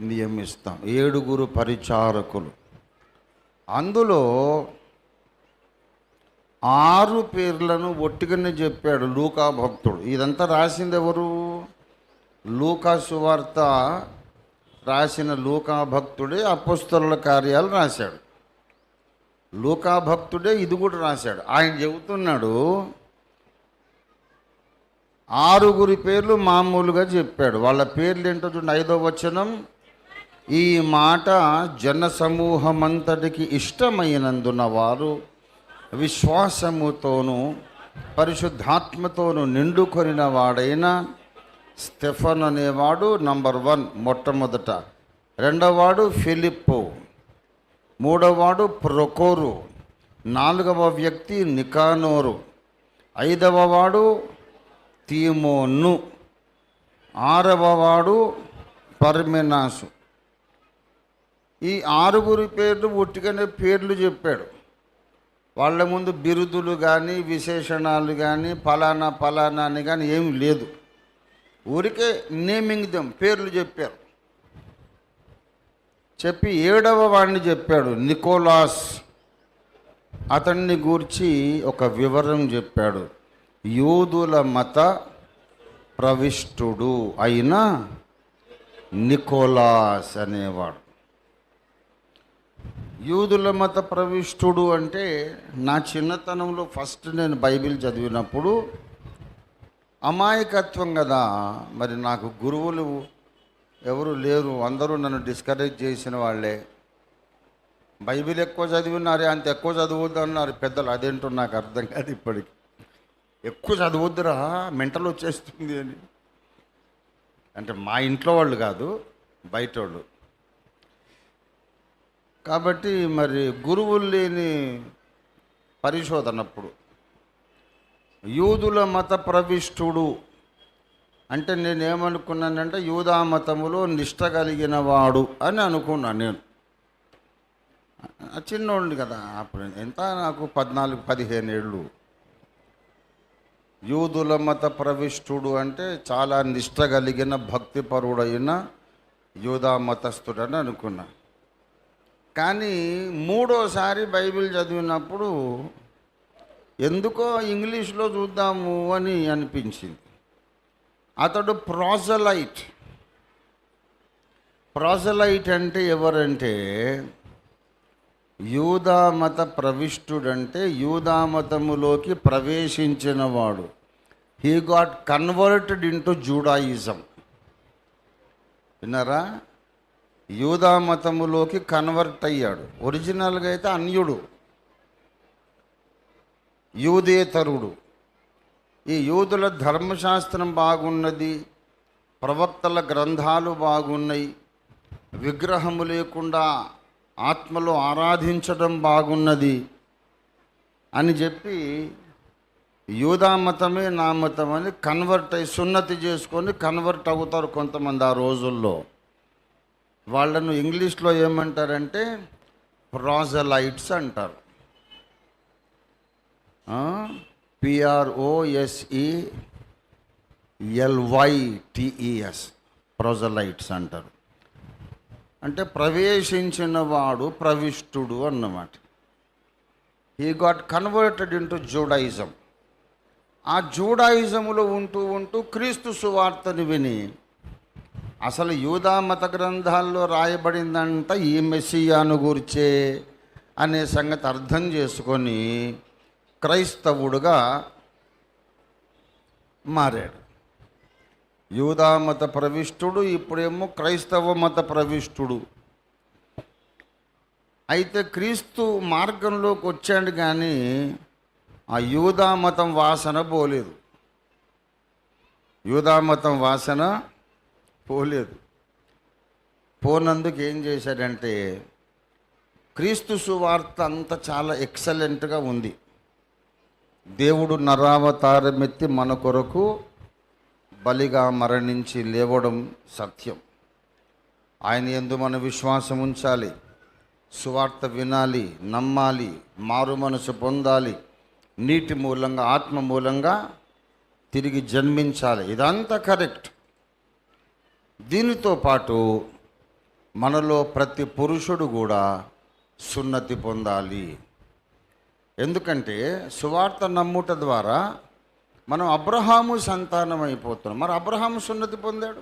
నియమిస్తాం. ఏడుగురు పరిచారకులు. అందులో ఆరు పేర్లను ఒట్టిగానే చెప్పాడు లూకా భక్తుడు. ఇదంతా రాసింది ఎవరు? లూకా సువార్త రాసిన లూకా భక్తుడే అపస్తుల కార్యాలు రాశాడు. లూకా భక్తుడే ఇది కూడా రాశాడు. ఆయన చెబుతున్నాడు ఆరుగురి పేర్లు మామూలుగా చెప్పాడు. వాళ్ళ పేర్లు ఏంటో చూడండి. ఐదో వచనం ఈ మాట జన సమూహమంతటికి ఇష్టమైనందున వారు విశ్వాసముతోనూ పరిశుద్ధాత్మతోనూ నిండుకొనిన వాడైన స్టెఫన్ అనేవాడు నంబర్ వన్ మొట్టమొదట. రెండవవాడు ఫిలిప్పు. మూడవవాడు ప్రొకోరు. నాలుగవ వ్యక్తి నికానోరు. ఐదవ వాడు తీమోను. ఆరవ వాడు పర్మెనాసు. ఈ ఆరుగురి పేర్లు ఒట్టికనే పేర్లు చెప్పాడు. వాళ్ళ ముందు బిరుదులు కానీ విశేషణాలు కానీ ఫలానా ఫలానా అని కానీ ఏమి లేదు. ఊరికే నేమింగ్ దెమ్ పేర్లు చెప్పారు. చెప్పి ఏడవ వాడిని చెప్పాడు నికోలాస్. అతన్ని గూర్చి ఒక వివరం చెప్పాడు. యూదుల మత ప్రవిష్టుడు అయిన నికోలాస్ అనేవాడు. యూదుల మత ప్రవిష్టుడు అంటే నా చిన్నతనంలో ఫస్ట్ నేను బైబిల్ చదివినప్పుడు అమాయకత్వం కదా. మరి నాకు గురువులు ఎవరు లేరు. అందరూ నన్ను డిస్కరేజ్ చేసిన వాళ్ళే. బైబిల్ ఎక్కువ చదివినారే అంత ఎక్కువ చదవద్దు అన్నారు. పెద్దలు అదేంటో నాకు అర్థం కాదు ఇప్పటికి. ఎక్కువ చదవద్దురా మెంటల్ వచ్చేస్తుంది అని. అంటే మా ఇంట్లో వాళ్ళు కాదు బయట వాళ్ళు కాబట్టి మరి గురువులు లేని పరిశోధనప్పుడు యూదుల మత ప్రవిష్టుడు అంటే నేనేమనుకున్నానంటే యూదా మతములో నిష్ట కలిగిన వాడు అని అనుకున్నాను నేను. చిన్నోళ్ళు కదా అప్పుడు ఎంత నాకు పద్నాలుగు పదిహేను ఏళ్ళు. యూదుల మత ప్రవిష్టుడు అంటే చాలా నిష్ట కలిగిన భక్తిపరుడైన యూదా మతస్థుడని అనుకున్నా. కానీ మూడోసారి బైబిల్ చదివినప్పుడు ఎందుకో ఇంగ్లీష్లో చూద్దాము అని అనిపించింది. అతడు ప్రాజలైట్. ప్రాజలైట్ అంటే ఎవరంటే యూదా మత ప్రవిష్టుడంటే యూదా మతములోకి he got converted into Judaism విన్నారా? యూదా మతములోకి కన్వర్ట్ అయ్యాడు. ఒరిజినల్గా అయితే అన్యుడు. యూదేతరుడు. ఈ యూదుల ధర్మశాస్త్రం బాగున్నది ప్రవక్తల గ్రంథాలు బాగున్నాయి విగ్రహము లేకుండా ఆత్మలో ఆరాధించడం బాగున్నది అని చెప్పి యూదా మతమే నా మతం అని కన్వర్ట్ అయి సున్నతి చేసుకొని కన్వర్ట్ అవుతారు కొంతమంది ఆ రోజుల్లో. వాళ్ళను ఇంగ్లీష్లో ఏమంటారంటే ప్రాజలైట్స్ అంటారు. పిఆర్ఓఎస్ఈ ఎల్వైటిఈఎస్ ప్రొజలైట్స్ అంటారు. అంటే ప్రవేశించిన వాడు ప్రవిష్టుడు అన్నమాట. He got converted into Judaism ఆ జూడాయిజములో ఉంటూ ఉంటూ క్రీస్తు సువార్తను విని అసలు యూదా మత గ్రంథాల్లో రాయబడిందంట ఈ మెస్సియాను గూర్చే అనే సంగతి అర్థం చేసుకొని క్రైస్తవుడుగా మారాడు. యూదా మత ప్రవిష్టుడు ఇప్పుడేమో క్రైస్తవ మత ప్రవిష్టుడు. అయితే క్రీస్తు మార్గంలోకి వచ్చాడు కానీ ఆ యూదా మతం వాసన పోలేదు. యూదా మతం వాసన పోలేదు. పోనందుకు ఏం చేశాడంటే క్రీస్తు సువార్త అంత చాలా ఎక్సలెంట్గా ఉంది. దేవుడు నరావతారమెత్తి మన కొరకు బలిగా మరణించి లేవడం సత్యం. ఆయన ఎందు మన విశ్వాసం ఉంచాలి. సువార్త వినాలి నమ్మాలి మారు మనసు పొందాలి. నీటి మూలంగా ఆత్మ మూలంగా తిరిగి జన్మించాలి. ఇదంతా కరెక్ట్. దీనితో పాటు మనలో ప్రతి పురుషుడు కూడా సున్నతి పొందాలి. ఎందుకంటే సువార్త నమ్ముట ద్వారా మనం అబ్రహాము సంతానం అయిపోతున్నాం. మరి అబ్రహాము సున్నతి పొందాడు.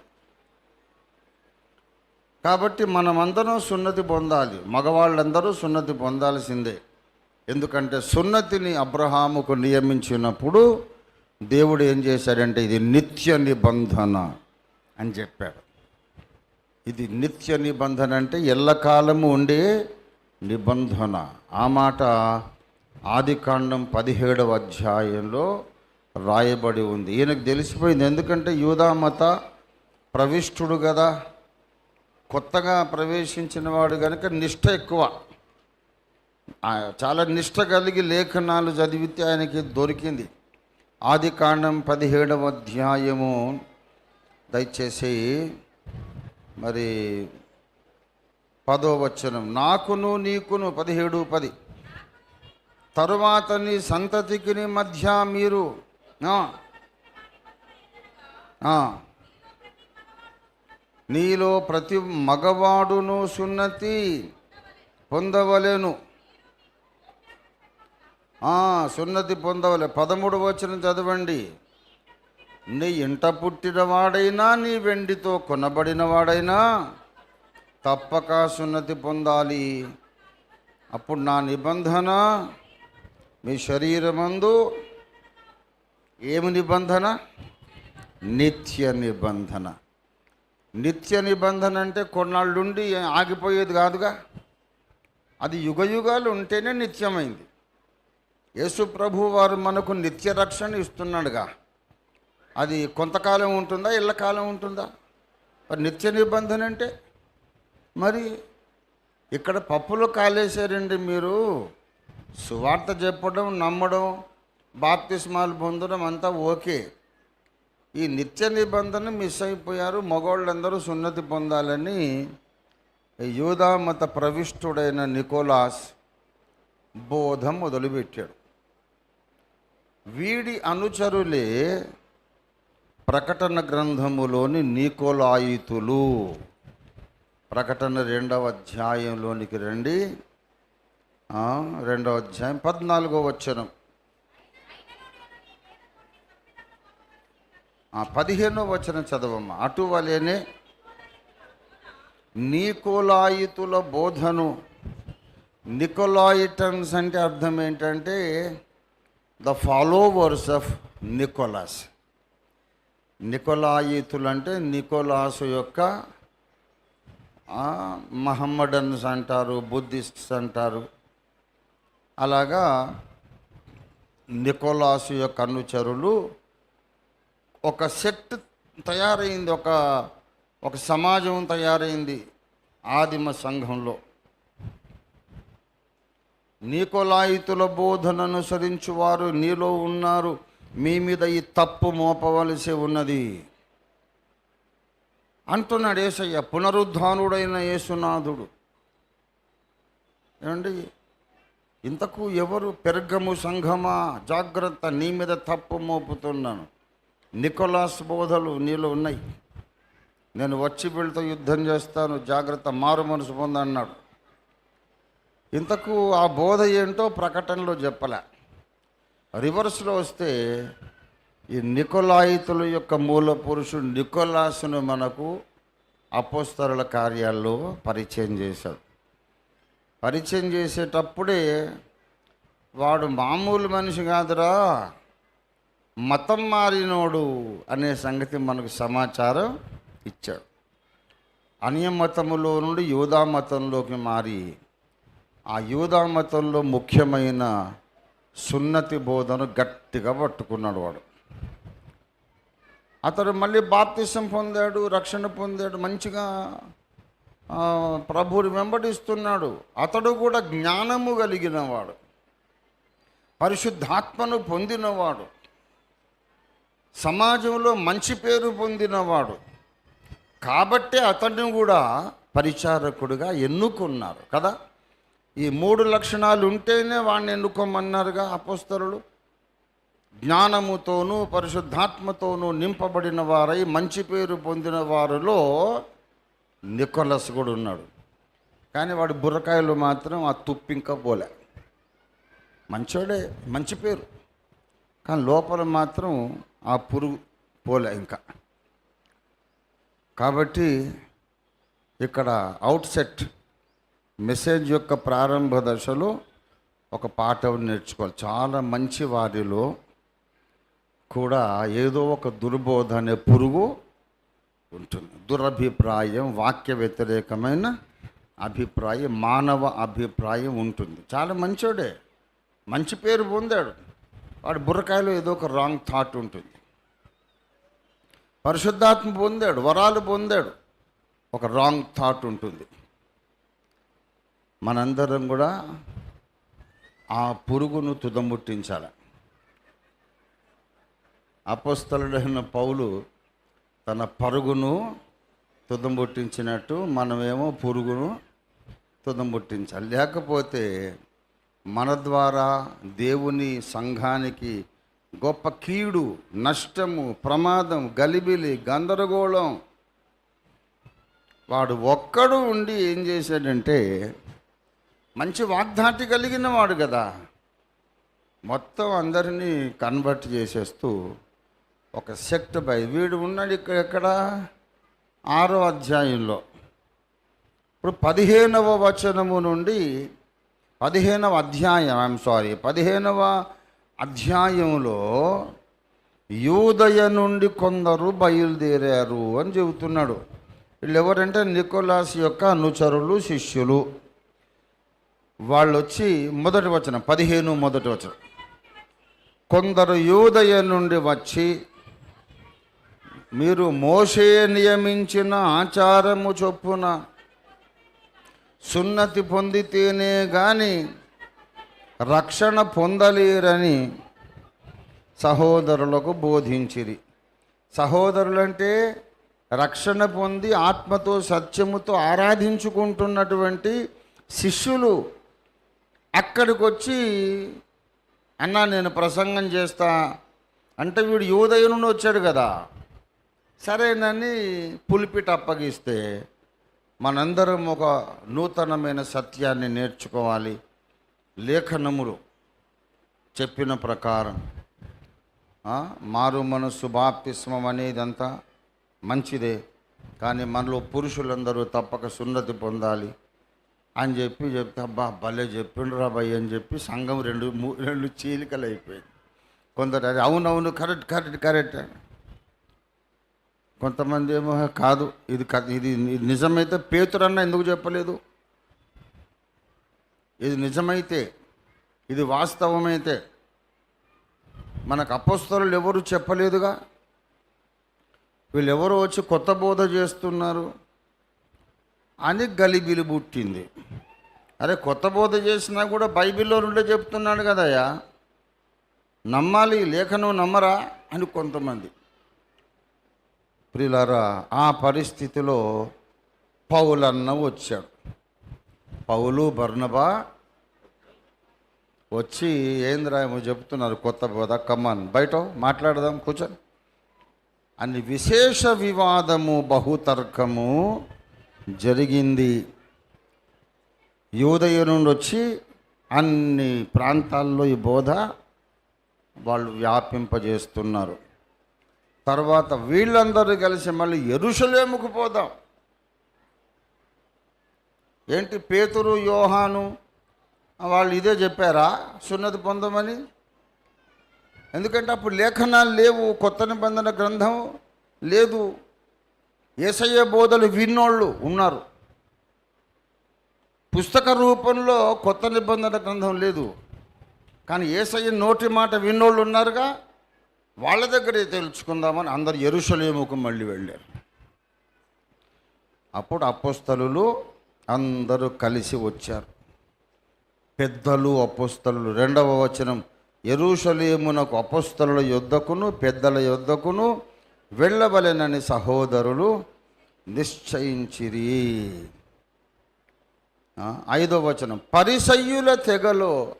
కాబట్టి మనమందరం సున్నతి పొందాలి. మగవాళ్ళందరూ సున్నతి పొందాల్సిందే. ఎందుకంటే సున్నతిని అబ్రహాముకు నియమించినప్పుడు దేవుడు ఏం చేశాడంటే ఇది నిత్య నిబంధన అని చెప్పాడు. ఇది నిత్య నిబంధన అంటే ఎల్లకాలము ఉండే నిబంధన. ఆ మాట ఆదికాండం పదిహేడవ అధ్యాయంలో రాయబడి ఉంది. ఈయనకు తెలిసిపోయింది ఎందుకంటే యూదామత ప్రవిష్టుడు కదా. కొత్తగా ప్రవేశించిన వాడు కనుక నిష్ట ఎక్కువ. చాలా నిష్ట కలిగి లేఖనాలు చదివితే ఆయనకి దొరికింది. ఆది కాండం పదిహేడవ అధ్యాయము దయచేసి మరి పదో వచనం నాకును నీకును పదిహేడు పది. తరువాత నీ సంతతికిని మధ్య మీరు నీలో ప్రతి మగవాడును సున్నతి పొందవలేను. సున్నతి పొందవలే. పదమూడు వచనం చదవండి. నీ ఇంట పుట్టినవాడైనా నీ వెండితో కొనబడినవాడైనా తప్పక సున్నతి పొందాలి. అప్పుడు నా నిబంధన మీ శరీరమందు ఏమి నిబంధన? నిత్య నిబంధన. నిత్య నిబంధన అంటే కొన్నాళ్ళుండి ఆగిపోయేది కాదుగా. అది యుగ యుగాలు ఉంటేనే నిత్యమైంది. యేసు ప్రభు వారు మనకు నిత్య రక్షణ ఇస్తున్నాడుగా. అది కొంతకాలం ఉంటుందా ఇళ్ళకాలం ఉంటుందా? మరి నిత్య నిబంధన అంటే మరి ఇక్కడ పప్పులు కాలేశారండి మీరు. సువార్త చెప్పడం నమ్మడం బాప్తిస్మాలు పొందడం అంతా ఓకే. ఈ నిత్య నిబంధన మిస్ అయిపోయారు మగవాళ్ళందరూ సున్నతి పొందాలని యూదా మత ప్రవిష్టుడైన నికోలాస్ బోధం మొదలుపెట్టాడు. వీడి అనుచరులే ప్రకటన గ్రంథములోని నీకోలాయితులు. ప్రకటన రెండవ అధ్యాయంలోనికి రండి. రెండవ అధ్యాయం పద్నాలుగో వచనం. పదిహేనో వచనం చదవమ్మా. అటువలేనే నీకోలాయితుల బోధను. నికోలాయిటన్స్ అంటే అర్థం ఏంటంటే ద ఫాలోవర్స్ ఆఫ్ నికోలాస్. నికోలాయితులు అంటే నికోలాసు యొక్క మహమ్మడన్స్ అంటారు బుద్ధిస్ట్స్ అంటారు. అలాగా నికోలాసు యొక్క అనుచరులు ఒక సెట్ తయారైంది ఒక ఒక సమాజం తయారైంది ఆదిమ సంఘంలో. నీకోలాయితుల బోధన అనుసరించు వారు నీలో ఉన్నారు. మీ మీద ఈ తప్పు మోపవలసి ఉన్నది. అంటున్నాడు ఏసయ్య పునరుద్ధానుడైన యేసునాథుడు. ఏమండి? ఇంతకు ఎవరు పెర్గము సంఘమా? జాగ్రత్త నీ మీద తప్పు మోపుతున్నాను. నికోలాస్ బోధలు నీలో ఉన్నాయి. నేను వచ్చి వీళ్ళతో యుద్ధం చేస్తాను జాగ్రత్త మారు మనసు పొందన్నాడు. ఇంతకు ఆ బోధ ఏంటో ప్రకటనలో చెప్పలే. రివర్స్లో వస్తే ఈ నికోలాయితుల యొక్క మూల పురుషుడు నికోలాసును మనకు అపోస్తరుల కార్యాల్లో పరిచయం చేశాడు. పరిచయం చేసేటప్పుడే వాడు మామూలు మనిషి కాదురా మతం మారినోడు అనే సంగతి మనకు సమాచారం ఇచ్చాడు. అన్య మతములో నుండి యూదా మతంలోకి మారి ఆ యూదా మతంలో ముఖ్యమైన సున్నతి బోధను గట్టిగా పట్టుకున్నాడు వాడు. అతడు మళ్ళీ బాప్తిసం పొందాడు రక్షణ పొందాడు మంచిగా ప్రభువుని వెంబడిస్తున్నాడు. అతడు కూడా జ్ఞానము కలిగినవాడు పరిశుద్ధాత్మను పొందినవాడు సమాజంలో మంచి పేరు పొందినవాడు కాబట్టే అతడిని కూడా పరిచారకుడుగా ఎన్నుకున్నారు కదా? ఈ మూడు లక్షణాలు ఉంటేనే వాడిని ఎన్నుకోమన్నారుగా అపోస్తరులు. జ్ఞానముతోనూ పరిశుద్ధాత్మతోనూ నింపబడిన వారై మంచి పేరు పొందిన వారిలో నికోలస్ కూడా ఉన్నాడు. కానీ వాడి బుర్రకాయలు మాత్రం ఆ తుప్పింక పోలే. మంచోడే మంచి పేరు. కానీ లోపల మాత్రం ఆ పురుగు పోలే ఇంకా. కాబట్టి ఇక్కడ అవుట్ సెట్ మెసేజ్ యొక్క ప్రారంభ దశలో ఒక పాట నేర్చుకోవాలి. చాలా మంచి వారిలో కూడా ఏదో ఒక దుర్బోధ అనే పురుగు ఉంటుంది. దురభిప్రాయం వాక్య వ్యతిరేకమైన అభిప్రాయం మానవ అభిప్రాయం ఉంటుంది. చాలా మంచోడే. మంచి పేరు పొందాడు. వాడు బుర్రకాయలో ఏదో ఒక రాంగ్ థాట్ ఉంటుంది. పరిశుద్ధాత్మ పొందాడు వరాలు పొందాడు. ఒక రాంగ్ థాట్ ఉంటుంది. మనందరం కూడా ఆ పురుగును తుదముట్టించాలి. అపస్థలుడైన పౌలు తన పరుగును తుదముట్టించినట్టు మనమేమో పురుగును తుదముట్టించాలి. లేకపోతే మన ద్వారా దేవుని సంఘానికి గొప్ప కీడు నష్టము ప్రమాదం గలిబిలి గందరగోళం వాడు ఒక్కడు ఉండి ఏం చేశాడంటే మంచి వాగ్దాటి కలిగిన వాడు కదా. మొత్తం అందరినీ కన్వర్ట్ చేసేస్తూ ఒక సెక్ట్ బై వీడు ఉన్నాడు ఇక్కడ ఎక్కడ? ఆరో అధ్యాయంలో. ఇప్పుడు పదిహేనవ వచనము నుండి పదిహేనవ అధ్యాయం ఐఎమ్ సారీ పదిహేనవ అధ్యాయంలో యూదయ నుండి కొందరు బయలుదేరారు అని చెబుతున్నాడు. వీళ్ళు ఎవరంటే నికోలాస్ యొక్క అనుచరులు శిష్యులు. వాళ్ళు వచ్చి మొదటి వచనం పదిహేను మొదటి వచనం. కొందరు యూదయ నుండి వచ్చి మీరు మోసే నియమించిన ఆచారము చొప్పున సున్నతి పొందితేనే కానీ రక్షణ పొందలేరని సహోదరులకు బోధించిరి. సహోదరులంటే రక్షణ పొంది ఆత్మతో సత్యముతో ఆరాధించుకుంటున్నటువంటి శిష్యులు అక్కడికి వచ్చి అన్నా నేను ప్రసంగం చేస్తా. అంటే వీడు యోదయ నుండి వచ్చాడు కదా. సరేనని పులిపిట అప్పగిస్తే మనందరం ఒక నూతనమైన సత్యాన్ని నేర్చుకోవాలి. లేఖనములు చెప్పిన ప్రకారం. మారు మనస్సు బాప్తిస్మం అనేదంతా మంచిదే. కానీ మనలో పురుషులందరూ తప్పక సున్నతి పొందాలి. అని చెప్పి చెప్తే అబ్బా భలే చెప్పిండు రాబాయ్ అని చెప్పి సంఘం రెండు మూ- రెండు చీలికలు అయిపోయింది. కొందరు అది అవునవును కరెక్ట్ కరెక్ట్ కరెక్ట్ అని. కొంతమంది ఏమో కాదు ఇది ఇది నిజమైతే పేతురన్న ఎందుకు చెప్పలేదు? ఇది నిజమైతే ఇది వాస్తవమైతే మనకు అపస్తులు ఎవరు చెప్పలేదుగా? వీళ్ళెవరో వచ్చి కొత్త బోధ చేస్తున్నారు? అని గలిబిలు పుట్టింది. అరే కొత్త బోధ చేసినా కూడా బైబిల్లో నుండే చెప్తున్నాడు కదయ్యా. నమ్మాలి లేఖను నమ్మరా అని కొంతమంది. ప్రిలారా ఆ పరిస్థితిలో పౌలన్న వచ్చాడు. పౌలు బర్ణబా వచ్చి ఏంద్రా ఏమో చెప్తున్నారు కొత్త బోధ కమ్మన్ బయట మాట్లాడదాం కూర్చొని అని విశేష వివాదము బహుతర్కము జరిగింది. యోదయ నుండి వచ్చి అన్ని ప్రాంతాల్లో ఈ బోధ వాళ్ళు వ్యాపింపజేస్తున్నారు. తర్వాత వీళ్ళందరూ కలిసి మళ్ళీ ఎరుషలేముకు పోదాం. ఏంటి పేతురు యోహాను? వాళ్ళు ఇదే చెప్పారా? సున్నతి పొందమని? ఎందుకంటే అప్పుడు లేఖనాలు లేవు కొత్త నిబంధన గ్రంథం లేదు. ఏసయ్య బోధలు విన్నోళ్ళు ఉన్నారు. పుస్తక రూపంలో కొత్త నిబంధన గ్రంథం లేదు. కానీ ఏసయ్య నోటి మాట విన్నోళ్ళు ఉన్నారుగా. వాళ్ళ దగ్గరే తెలుసుకుందామని అందరు ఎరుషలేముకు మళ్ళీ వెళ్ళారు. అప్పుడు అపోస్తలు అందరూ కలిసి వచ్చారు. పెద్దలు అపోస్తలు రెండవ వచనం ఎరుషలేమునకు అపోస్తల యొద్దకును పెద్దల యొద్దకును వెళ్ళవలెనని సహోదరులు నిశ్చయించిరి. ఐదో ఐదవ వచనం. పరిసయ్యుల తెగలో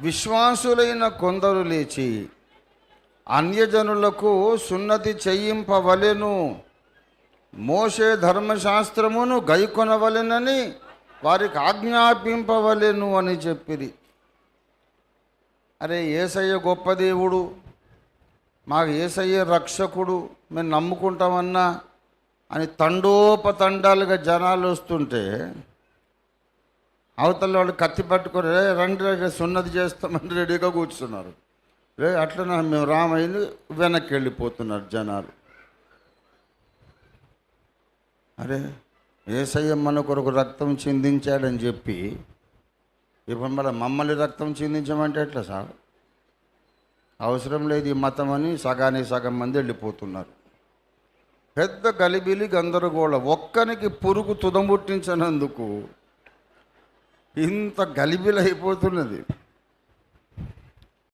విశ్వాసులైన కొందరు లేచి అన్యజనులకు సున్నతి చేయింపవలెను. మోసే ధర్మశాస్త్రమును గైకొనవలెనని వారికి ఆజ్ఞాపింపవలెను అని చెప్పిరి. అరే ఏసయ్య గొప్ప దేవుడు. మాకు ఏసయ్య రక్షకుడు మేము నమ్ముకుంటామన్నా అని తండోపతండాలుగా జనాలు వస్తుంటే అవతల వాళ్ళు కత్తి పట్టుకొని "రే, రండి రండి సున్నది చేస్తామని రెడీగా కూర్చున్నారు. రే మేము రామయ్యని వెనక్కి వెళ్ళిపోతున్నారు జనాలు. అరే ఏసయ్య మన కొరకు రక్తం చిందించాడని చెప్పి ఇప్పుడు మళ్ళీ మమ్మల్ని రక్తం చిందించమంటే ఎట్లా సార్? అవసరం లేదు ఈ మతం అని సగానికి సగం మంది వెళ్ళిపోతున్నారు. పెద్ద గలిబిలి గందరగోళం ఒక్కనికి పురుగు తుదముట్టించినందుకు ఇంత గలిబిలి అయిపోతున్నది